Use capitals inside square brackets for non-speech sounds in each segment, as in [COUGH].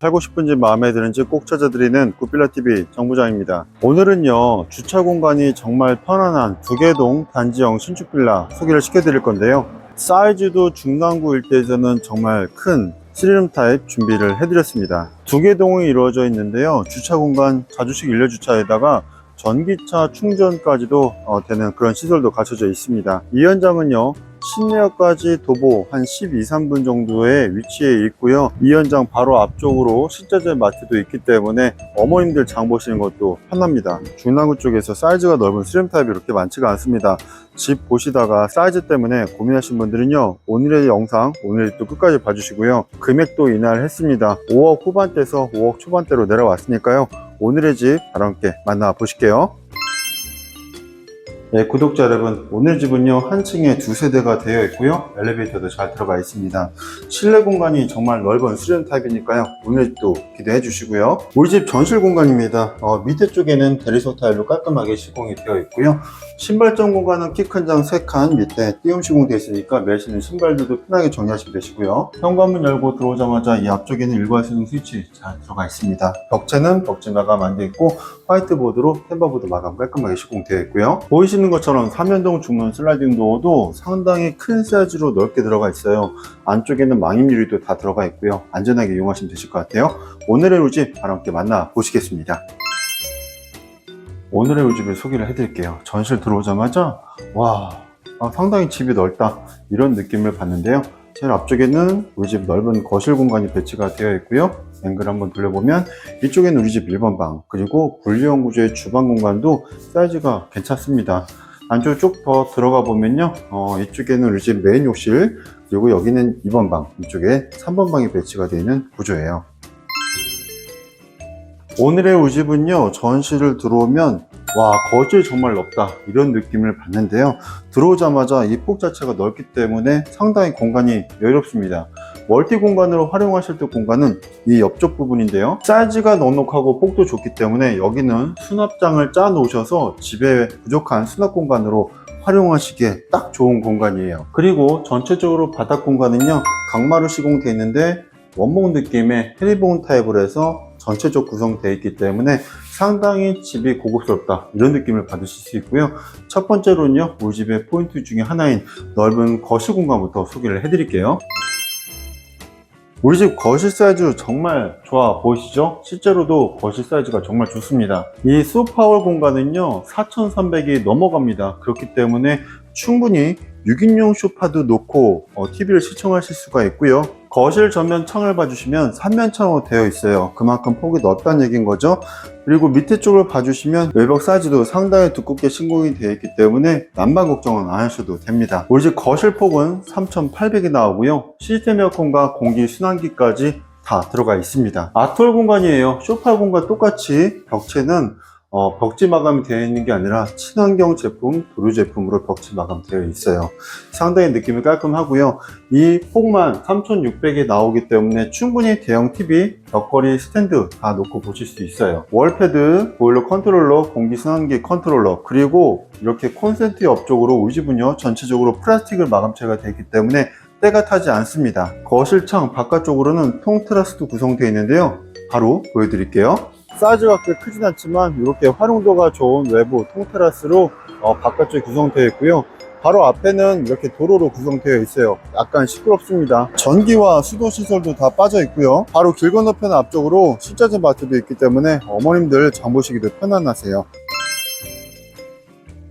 살고 싶은 집 마음에 드는 집꼭 찾아드리는 구필라TV 정부장입니다. 오늘은요, 주차 공간이 정말 편안한 두개동 단지형 신축 빌라 소개를 시켜드릴 건데요. 사이즈도 중랑구 일대에서는 정말 큰 3룸 타입 준비를 해드렸습니다. 두 개 동이 이루어져 있는데요. 주차 공간 자주식 일렬 주차에다가 전기차 충전까지도 어, 되는 그런 시설도 갖춰져 있습니다. 이 현장은요, 신내역까지 도보 한 12, 3분 정도의 위치에 있고요. 이 현장 바로 앞쪽으로 식자재 마트도 있기 때문에 어머님들 장 보시는 것도 편합니다. 중랑구 쪽에서 사이즈가 넓은 스램 타입이 그렇게 많지가 않습니다. 집 보시다가 사이즈 때문에 고민하신 분들은요 오늘의 영상 오늘 또 끝까지 봐주시고요 금액도 인하했습니다 5억 후반대에서 5억 초반대로 내려왔으니까요 오늘의 집 바로 함께 만나 보실게요 네, 구독자 여러분, 오늘 집은요, 한 층에 두 세대가 되어 있고요, 엘리베이터도 잘 들어가 있습니다. 실내 공간이 정말 넓은 수련 타입이니까요, 오늘 집도 기대해 주시고요. 우리 집 전실 공간입니다. 어, 밑에 쪽에는 대리석 타일로 깔끔하게 시공이 되어 있고요. 신발장 공간은 키 큰 장 3칸 밑에 띄움 시공되어 있으니까 매시는 신발들도 편하게 정리하시면 되시고요. 현관문 열고 들어오자마자 이 앞쪽에는 일괄 수동 스위치 잘 들어가 있습니다. 벽체는 벽지 마감 안 되어 있고 화이트보드로 템버보드 마감 깔끔하게 시공되어 있고요. 보이시는 것처럼 삼연동 중문 슬라이딩 도어도 상당히 큰 사이즈로 넓게 들어가 있어요. 안쪽에는 망임 유리도 다 들어가 있고요. 안전하게 이용하시면 되실 것 같아요. 오늘의 우집 바로 함께 만나 보시겠습니다. 오늘의 우집을 소개를 해드릴게요. 전실 들어오자마자 와 아, 상당히 집이 넓다 이런 느낌을 받는데요. 제일 앞쪽에는 우리 집 넓은 거실 공간이 배치가 되어 있고요. 앵글 한번 돌려보면 이쪽에는 우리 집 1번 방 그리고 분리형 구조의 주방 공간도 사이즈가 괜찮습니다. 안쪽 쭉 더 들어가 보면요. 어, 이쪽에는 우리 집 메인 욕실 그리고 여기는 2번 방 이쪽에 3번 방이 배치가 되어 있는 구조예요. 오늘의 우집은요 전실을 들어오면 와 거실 정말 넓다 이런 느낌을 받는데요 들어오자마자 이 폭 자체가 넓기 때문에 상당히 공간이 여유롭습니다 멀티 공간으로 활용하실 때 공간은 이 옆쪽 부분인데요. 사이즈가 넉넉하고 폭도 좋기 때문에 여기는 수납장을 짜 놓으셔서 집에 부족한 수납 공간으로 활용하시기에 딱 좋은 공간이에요. 그리고 전체적으로 바닥 공간은요 강마루 시공되어 있는데 원목 느낌의 헤리본 타입으로 해서 전체적 구성되어 있기 때문에 상당히 집이 고급스럽다 이런 느낌을 받으실 수 있고요. 첫 번째로는요 우리 집의 포인트 중에 하나인 넓은 거실 공간부터 소개를 해드릴게요 우리 집 거실 사이즈 정말 좋아 보이시죠? 실제로도 거실 사이즈가 정말 좋습니다. 이 소파월 공간은요 4300이 넘어갑니다. 그렇기 때문에 충분히 6인용 소파도 놓고 어, TV를 시청하실 수가 있고요 거실 전면 창을 봐주시면 3면창으로 되어 있어요. 그만큼 폭이 넓다는 얘기인 거죠? 그리고 밑에 쪽을 봐주시면 외벽 사이즈도 상당히 두껍게 신공이 되어 있기 때문에 난방 걱정은 안 하셔도 됩니다. 우리 집 거실 폭은 3800이 나오고요. 시스템 에어컨과 공기 순환기까지 다 들어가 있습니다. 아톨 공간이에요. 소파 공간 똑같이 벽체는 어, 벽지 마감이 되어 있는 게 아니라 친환경 제품, 도료 제품으로 벽지 마감되어 있어요. 상당히 느낌이 깔끔하고요. 이 폭만 3600에 나오기 때문에 충분히 대형 TV, 벽걸이 스탠드 다 놓고 보실 수 있어요. 월패드, 보일러 컨트롤러, 공기순환기 컨트롤러, 그리고 이렇게 콘센트 옆쪽으로 집은요 전체적으로 플라스틱을 마감체가 되어 있기 때문에 때가 타지 않습니다. 거실창 바깥쪽으로는 통테라스도 구성되어 있는데요. 바로 보여드릴게요. 사이즈가 그렇게 크진 않지만 이렇게 활용도가 좋은 외부 통테라스로 어, 바깥쪽에 구성되어 있고요. 바로 앞에는 이렇게 도로로 구성되어 있어요. 약간 시끄럽습니다. 전기와 수도 시설도 다 빠져 있고요. 바로 길 건너편 앞쪽으로 식자재 마트도 있기 때문에 어머님들 장 보시기도 편안하세요.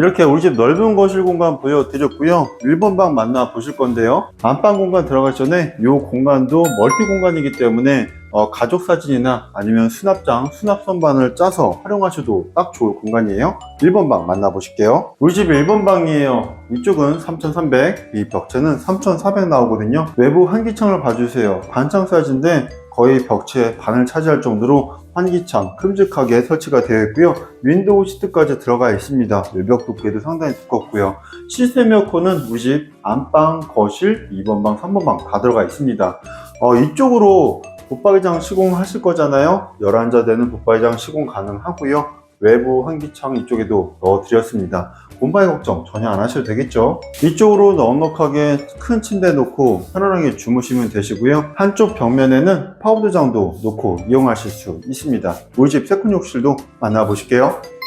이렇게 우리 집 넓은 거실 공간 보여드렸고요. 1번 방 만나 보실 건데요. 안방 공간 들어가기 전에 이 공간도 멀티 공간이기 때문에 어, 가족 사진이나 아니면 수납장, 수납 선반을 짜서 활용하셔도 딱 좋을 공간이에요. 1번 방 만나 보실게요. 우리 집 1번 방이에요. 이쪽은 3300, 이 벽체는 3400 나오거든요. 외부 환기창을 봐주세요. 반창 사이즈인데 거의 벽체 반을 차지할 정도로 환기창 큼직하게 설치가 되어 있고요. 윈도우 시트까지 들어가 있습니다. 외벽 두께도 상당히 두껍고요. 시스템 에어컨은 우리 집 안방, 거실, 2번 방, 3번 방 다 들어가 있습니다. 어, 이쪽으로 붙박이장 시공하실 거잖아요. 11자 되는 붙박이장 시공 가능하고요 외부 환기창 이쪽에도 넣어드렸습니다. 공방의 걱정 전혀 안 하셔도 되겠죠? 이쪽으로 넉넉하게 큰 침대 놓고 편안하게 주무시면 되시고요. 한쪽 벽면에는 파우더장도 놓고 이용하실 수 있습니다. 우리 집 세컨 욕실도 만나보실게요.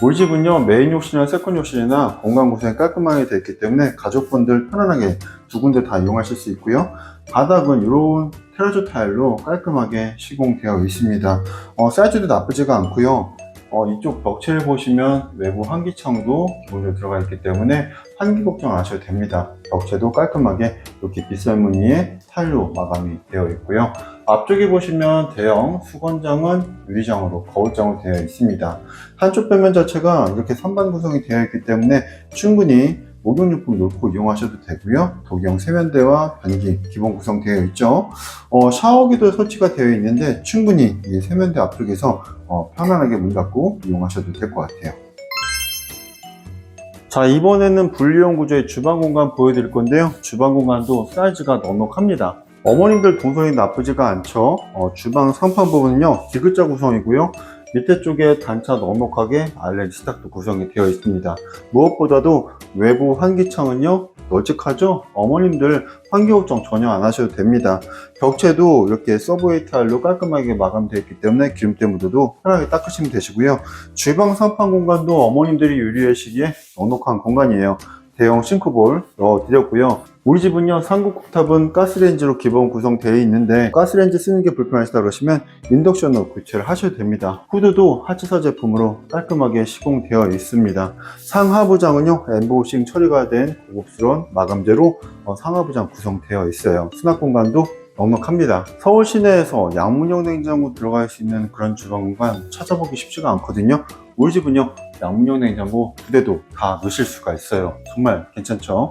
우리 집은요 메인 욕실이나 세컨 욕실이나 공간 구성이 깔끔하게 되어 있기 때문에 가족분들 편안하게 두 군데 다 이용하실 수 있고요. 바닥은 이런 테라조 타일로 깔끔하게 시공되어 있습니다. 어, 사이즈도 나쁘지가 않고요. 어, 이쪽 벽체를 보시면 외부 환기창도 기본적으로 들어가 있기 때문에 환기 걱정 안 하셔도 됩니다. 벽체도 깔끔하게 이렇게 비싼 무늬의 타일로 마감이 되어 있고요 앞쪽에 보시면 대형 수건장은 유리장으로 거울장으로 되어 있습니다 한쪽 벽면 자체가 이렇게 선반 구성이 되어 있기 때문에 충분히 목욕용품 놓고 이용하셔도 되고요. 독용 세면대와 변기 기본 구성되어 있죠. 어, 샤워기도 설치가 되어 있는데 충분히 이 세면대 앞쪽에서 어, 편안하게 문 닫고 이용하셔도 될 것 같아요. 자 이번에는 분리형 구조의 주방 공간 보여드릴 건데요. 주방 공간도 사이즈가 넉넉합니다. 어머님들 동선이 나쁘지가 않죠. 어, 주방 상판 부분은요 디귿자 구성이고요. 밑에 쪽에 단차 넉넉하게 알렌 식탁도 구성이 되어 있습니다. 무엇보다도 외부 환기창은요 널찍하죠? 어머님들 환기 걱정 전혀 안 하셔도 됩니다. 벽체도 이렇게 서브웨이 타일로 깔끔하게 마감되어 있기 때문에 기름때 묻어도 편하게 닦으시면 되시고요. 주방 상판 공간도 어머님들이 유리하시기에 넉넉한 공간이에요. 대형 싱크볼 넣어드렸고요. 우리 집은요, 쿡탑은 가스레인지로 기본 구성되어 있는데 가스레인지 쓰는 게 불편하시다 그러시면 인덕션으로 교체를 하셔도 됩니다. 후드도 하치사 제품으로 깔끔하게 시공되어 있습니다. 상하부장은요, 엠보싱 처리가 된 고급스러운 마감재로 어, 상하부장 구성되어 있어요. 수납 공간도 넉넉합니다. 서울 시내에서 양문형 냉장고 들어갈 수 있는 그런 주방 공간 찾아보기 쉽지가 않거든요. 우리 집은요, 양문형 냉장고 두 대도 다 넣으실 수가 있어요. 정말 괜찮죠?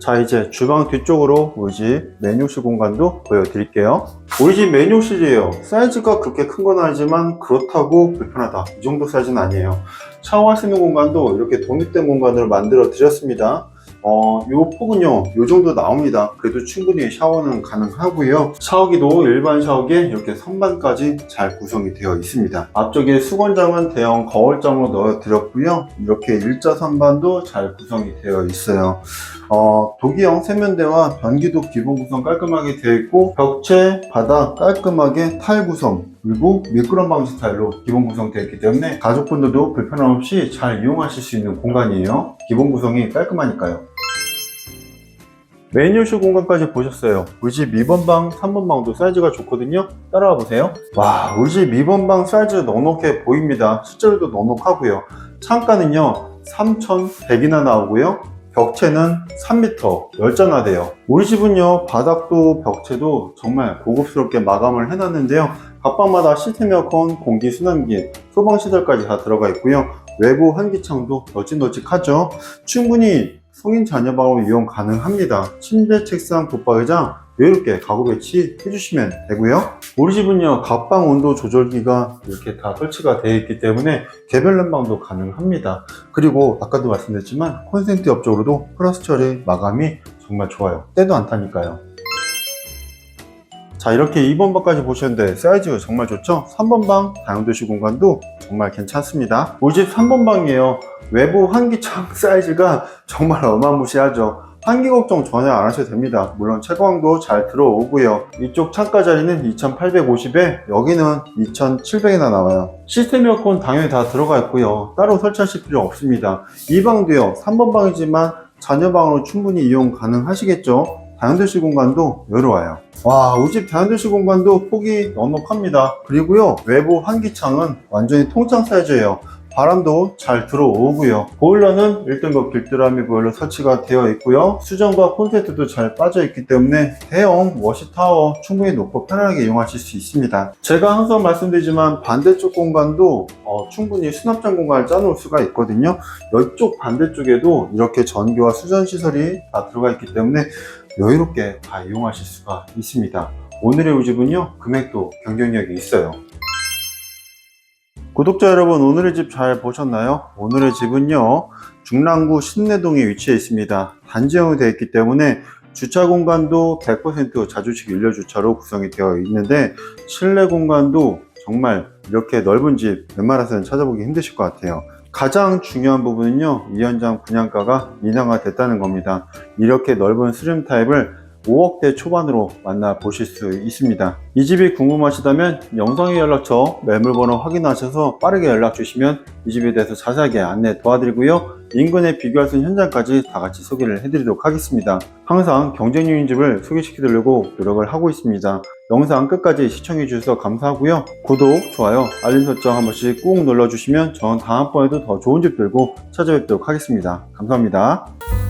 자, 이제 주방 뒤쪽으로 우리 집 메뉴실 공간도 보여드릴게요. 우리 집 메뉴실이에요. 사이즈가 그렇게 큰 건 아니지만 그렇다고 불편하다. 이 정도 사이즈는 아니에요. 샤워할 수 있는 공간도 이렇게 독립된 공간으로 만들어 드렸습니다. 어, 요 폭은요, 요 정도 나옵니다. 그래도 충분히 샤워는 가능하고요. 샤워기도 일반 샤워기에 이렇게 선반까지 잘 구성이 되어 있습니다. 앞쪽에 수건장은 대형 거울장으로 넣어드렸고요. 이렇게 일자 선반도 잘 구성이 되어 있어요. 어, 독이형 세면대와 변기도 기본 구성 깔끔하게 되어 있고, 벽체, 바닥 깔끔하게 타일 구성, 그리고 미끄럼 방지 타일로 기본 구성되어 있기 때문에 가족분들도 불편함 없이 잘 이용하실 수 있는 공간이에요. 기본 구성이 깔끔하니까요. 메뉴실 공간까지 보셨어요. 우리 집 2번 방, 3번 방도 사이즈가 좋거든요. 따라와 보세요. 와, 우리 집 2번 방 사이즈 넉넉해 보입니다. 실제로도 넉넉하고요. 창가는요, 3,100이나 나오고요. 벽체는 3m 열전화돼요. 우리 집은요, 바닥도 벽체도 정말 고급스럽게 마감을 해놨는데요. 각방마다 시스템 에어컨, 공기 순환기, 소방 시설까지 다 들어가 있고요. 외부 환기창도 널찍널찍하죠. 충분히 성인 자녀 방으로 이용 가능합니다. 침대, 책상, 붙박이장 이렇게 가구 배치 해 주시면 되고요. 우리 집은요 갑방 온도 조절기가 이렇게 다 설치가 되어 있기 때문에 개별 난방도 가능합니다. 그리고 아까도 말씀드렸지만 콘센트 옆쪽으로도 플러스 처리 마감이 정말 좋아요. 때도 안 타니까요. 자 이렇게 2번 방까지 보셨는데 사이즈가 정말 좋죠? 3번 방 다용도실 공간도 정말 괜찮습니다. 우리 집 3번 방이에요. 외부 환기창 [LAUGHS] 사이즈가 정말 어마무시하죠. 환기 걱정 전혀 안 하셔도 됩니다. 물론 채광도 잘 들어오고요. 이쪽 창가 자리는 2850에 여기는 2700이나 나와요. 시스템 에어컨 당연히 다 들어가 있고요. 따로 설치하실 필요 없습니다. 이 방도요. 3번 방이지만 자녀 방으로 충분히 이용 가능하시겠죠? 다용도실 공간도 여유로워요. 와, 우리 집 다용도실 공간도 폭이 넉넉합니다. 그리고요, 외부 환기창은 완전히 통창 사이즈예요. 바람도 잘 들어오고요. 보일러는 1등급 길드라미 보일러 설치가 되어 있고요. 수전과 콘센트도 잘 빠져 있기 때문에 대형 워시타워 충분히 놓고 편하게 이용하실 수 있습니다. 제가 항상 말씀드리지만 반대쪽 공간도 어, 충분히 수납장 공간을 짜놓을 수가 있거든요. 이쪽 반대쪽에도 이렇게 전기와 수전 시설이 다 들어가 있기 때문에 여유롭게 다 이용하실 수가 있습니다. 오늘의 우집은요, 금액도 경쟁력이 있어요. 구독자 여러분, 오늘의 집 잘 보셨나요? 오늘의 집은요, 중랑구 신내동에 위치해 있습니다. 단지형이 되어 있기 때문에 주차 공간도 100% 자주식 일렬 주차로 구성이 되어 있는데 실내 공간도 정말 이렇게 넓은 집 웬만해서는 찾아보기 힘드실 것 같아요. 가장 중요한 부분은요, 이 현장 분양가가 인하가 됐다는 겁니다. 이렇게 넓은 스림 타입을 5억대 초반으로 만나보실 수 있습니다. 이 집이 궁금하시다면 영상의 연락처 매물번호 확인하셔서 빠르게 연락 주시면 이 집에 대해서 자세하게 안내 도와드리고요. 인근에 비교할 수 있는 현장까지 다 같이 소개를 해드리도록 하겠습니다. 항상 경쟁률인 집을 소개시켜드리려고 노력을 하고 있습니다. 영상 끝까지 시청해 주셔서 감사하고요. 구독, 좋아요, 알림 설정 한 번씩 꾹 눌러주시면 전 다음번에도 더 좋은 집 들고 찾아뵙도록 하겠습니다. 감사합니다.